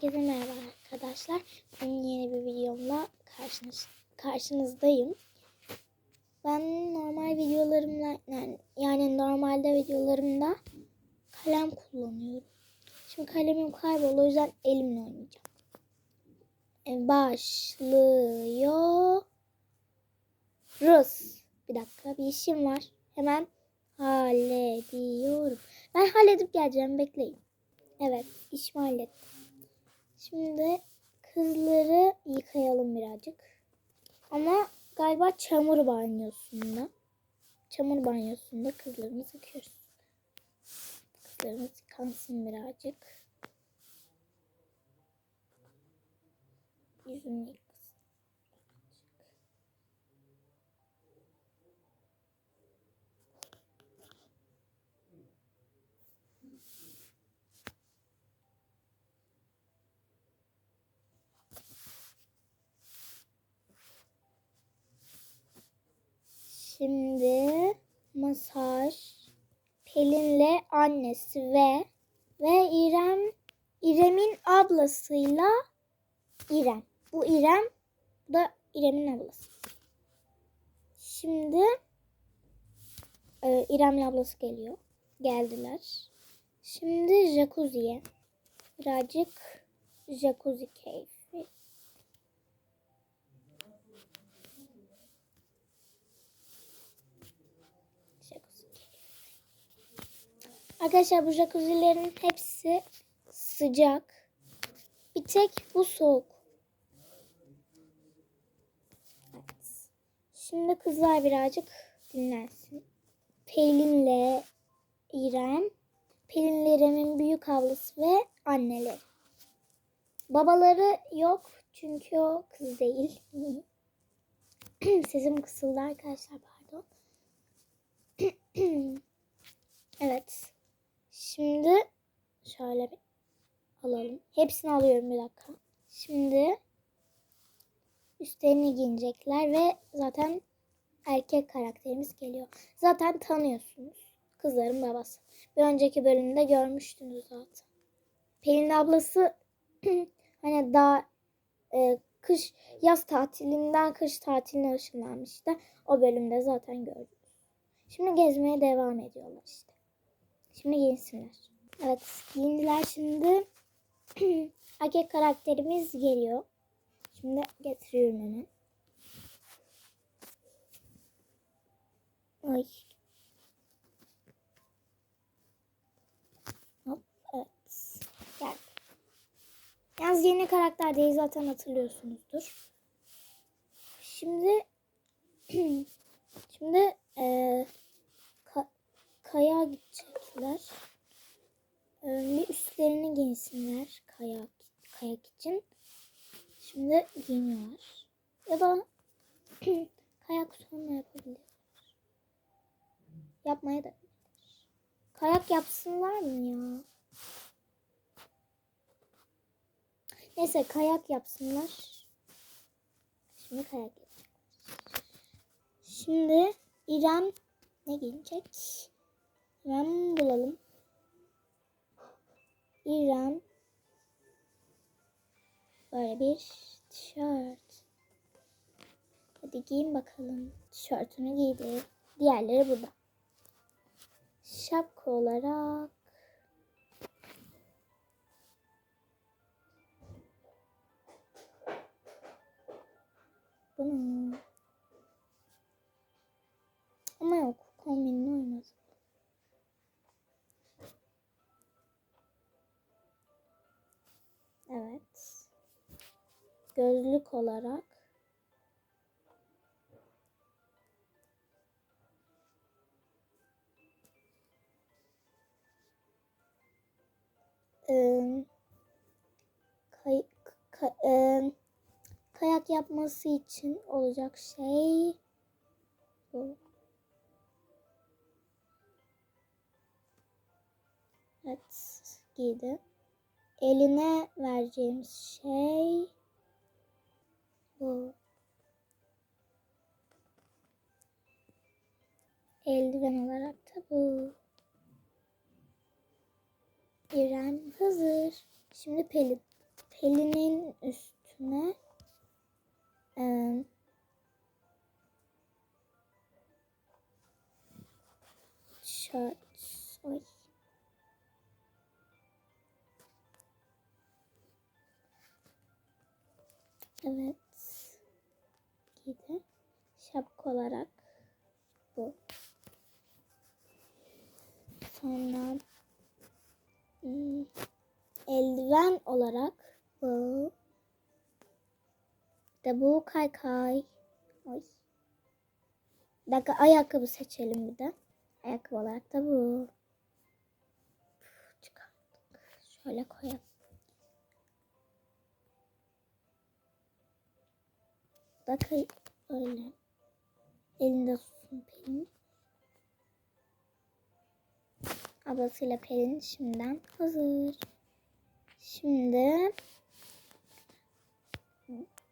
Herkese merhaba arkadaşlar. Bugün yeni bir videomla karşınız, karşınızdayım. Ben normal videolarımla yani, yani normalde videolarımda kalem kullanıyorum. Şimdi kalemim kayboldu o yüzden elimle oynayacağım. E, başlıyoruz. Bir dakika bir işim var. Hemen hallediyorum. Ben halledip geleceğim bekleyin. Evet işimi hallettim. Şimdi kızları yıkayalım birazcık. Ama galiba çamur banyosunda. Çamur banyosunda kızlarımızı yıkıyoruz. Kızlarımız yıkansın birazcık. Yüzünü Şimdi masaj Pelin'le annesi ve ve İrem İrem'in ablasıyla İrem. Bu İrem, bu da İrem'in ablası. Şimdi e, İrem'le ablası geliyor. Geldiler. Şimdi jacuzziye. Birazcık jacuzzi keyfi. Jacuzzi keyfi. Arkadaşlar bu jacuzzilerin hepsi sıcak. Bir tek bu soğuk. Evet. Şimdi kızlar birazcık dinlensin. Pelin'le İrem. Pelin'le İrem'in büyük ablası ve anneleri. Babaları yok çünkü o kız değil. Sesim kısıldı arkadaşlar pardon. evet. Şimdi şöyle bir alalım. Hepsini alıyorum bir dakika. Şimdi üstlerini giyinecekler ve zaten erkek karakterimiz geliyor. Zaten tanıyorsunuz. Kızların babası. Bir önceki bölümde görmüştünüz zaten. Pelin ablası hani daha e, kış yaz tatilinden kış tatiline ışınlanmıştı. O bölümde zaten gördünüz. Şimdi gezmeye devam ediyorlar işte. Şimdi giyinsinler. Evet giyindiler şimdi. Erkek karakterimiz geliyor. Şimdi getiriyorum hemen. Ay. Hop evet. Gel. Yalnız yeni karakter değil zaten hatırlıyorsunuzdur. Şimdi şimdi ka- kaya gidecekler. Ee, bir üstlerini giysinler kayak kayak için. Şimdi giyiniyorlar. Ya da kayak sonra yapabilir. Yapmaya da. Kayak yapsınlar mı ya? Neyse kayak yapsınlar. Şimdi kayak yapacaklar. Şimdi İrem ne giyecek? İrem bulalım. İrem böyle bir tişört. Hadi giyin bakalım. Tişörtünü giydi. Diğerleri burada. Şapka olarak bunu ama yok kombinle olmaz. Gözlük olarak eee, kay, ka- eee, kayak yapması için olacak şey bu. Evet, giydi. Eline vereceğimiz şey bu. Eldiven olarak da bu. İrem hazır. Şimdi Pelin. Pelin'in üstüne eee şart ay. Evet. Giydi. Şapka olarak bu. Sonra hmm, eldiven olarak bu. De bu kaykay. Ay. Bir ayakkabı seçelim bir de. Ayakkabı olarak da bu. Çıkarttık. Şöyle koyalım. Kay öyle. Elinde tutsun Pelin. Ablasıyla Pelin şimdiden hazır. Şimdi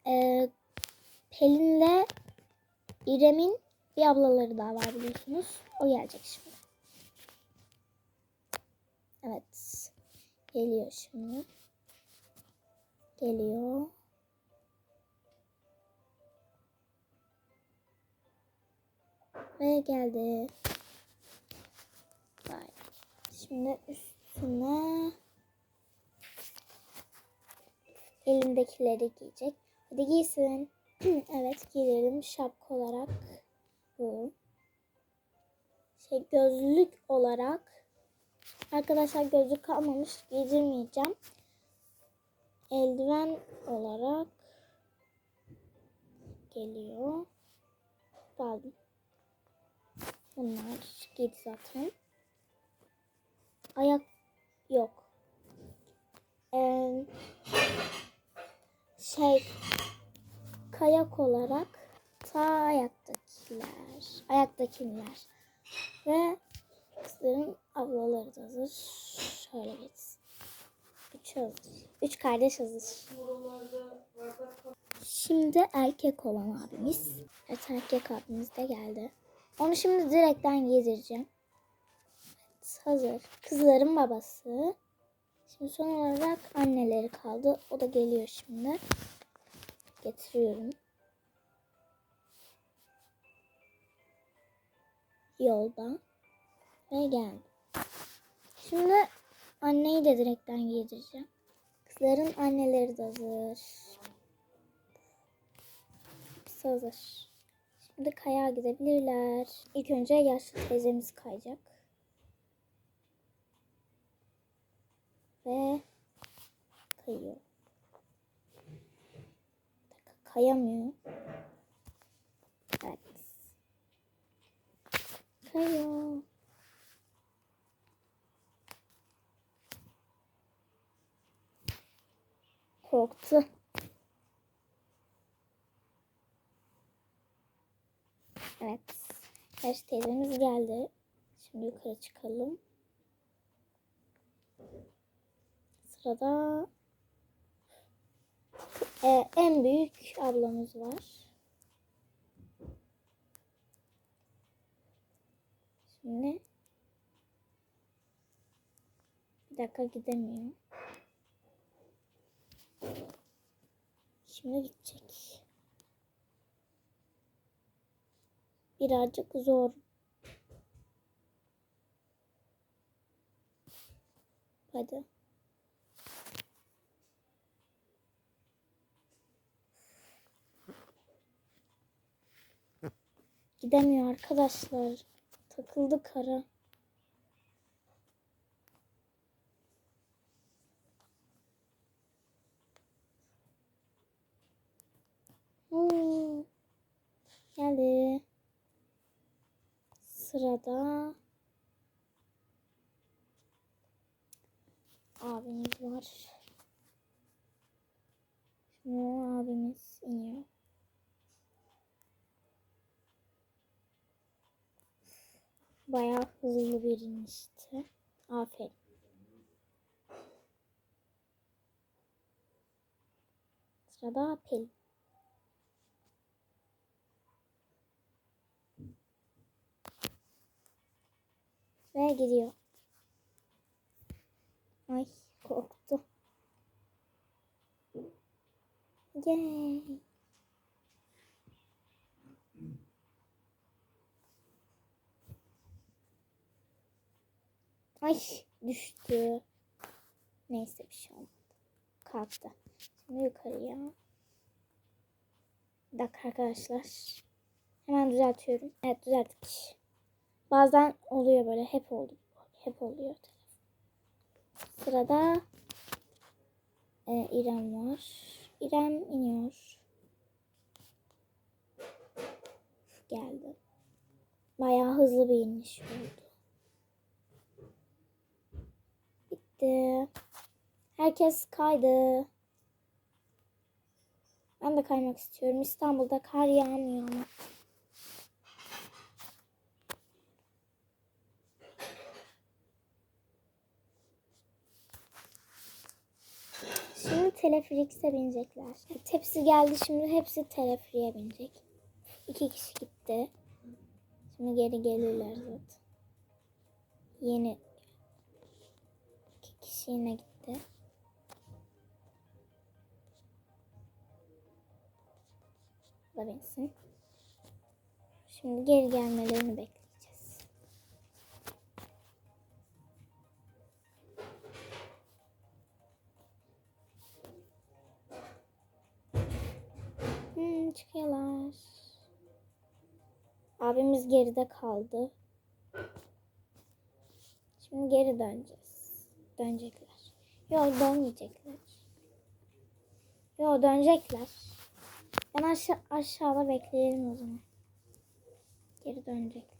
e, Pelin'le İrem'in bir ablaları daha var biliyorsunuz. O gelecek şimdi. Evet. Geliyor şimdi. Geliyor. Ve geldi. Vay. Şimdi üstüne elindekileri giyecek. Hadi giysin. evet giyelim şapka olarak bu. Şey gözlük olarak arkadaşlar gözlük kalmamış giydirmeyeceğim. Eldiven olarak geliyor. Pardon. Bunlar giydi zaten. Ayak yok. Ee, şey kayak olarak sağ ayaktakiler, ayaktakiler ve kızların ablaları da hazır. Şöyle geçsin. Üç hazır. Üç kardeş hazır. Şimdi erkek olan abimiz. Evet erkek abimiz de geldi. Onu şimdi direkten giydireceğim. Evet, hazır. Kızların babası. Şimdi son olarak anneleri kaldı. O da geliyor şimdi. Getiriyorum. Yolda. Ve geldi. Şimdi anneyi de direkten giydireceğim. Kızların anneleri de hazır. Hepsi hazır. Şimdi kayağa gidebilirler. İlk önce yaşlı teyzemiz kayacak. Ve kayıyor. Kayamıyor. Evet. Kayıyor. Korktu. Evet. Yaş teyzemiz geldi. Şimdi yukarı çıkalım. Sırada e, en büyük ablamız var. Şimdi bir dakika gidemiyor. Şimdi gidecek. Birazcık zor. Hadi. Gidemiyor arkadaşlar. Takıldı kara. Hmm. Geldi. Sırada abimiz var. Şimdi abimiz iniyor. Bayağı hızlı bir inişti. Aferin. Sırada Pelin. Ve gidiyor. Ay korktu. Yay. Ay düştü. Neyse bir şey olmadı. Kalktı. Şimdi yukarıya. Bir dakika arkadaşlar. Hemen düzeltiyorum. Evet düzelttik. Bazen oluyor böyle. Hep oldu. Hep oluyor. Sırada e, İrem var. İrem iniyor. Geldi. Bayağı hızlı bir iniş oldu. Bitti. Herkes kaydı. Ben de kaymak istiyorum. İstanbul'da kar yağmıyor ama. Şimdi telefrikse binecekler. Tepsi geldi şimdi hepsi telefriye binecek. İki kişi gitti. Şimdi geri gelirler zaten. Yeni iki kişi yine gitti. Da binsin. Şimdi geri gelmelerini bekleyeceğiz. Çıkıyorlar. Abimiz geride kaldı. Şimdi geri döneceğiz. Dönecekler. Yok dönmeyecekler. Yok dönecekler. Ben aşağı, aşağıda bekleyelim o zaman. Geri dönecekler.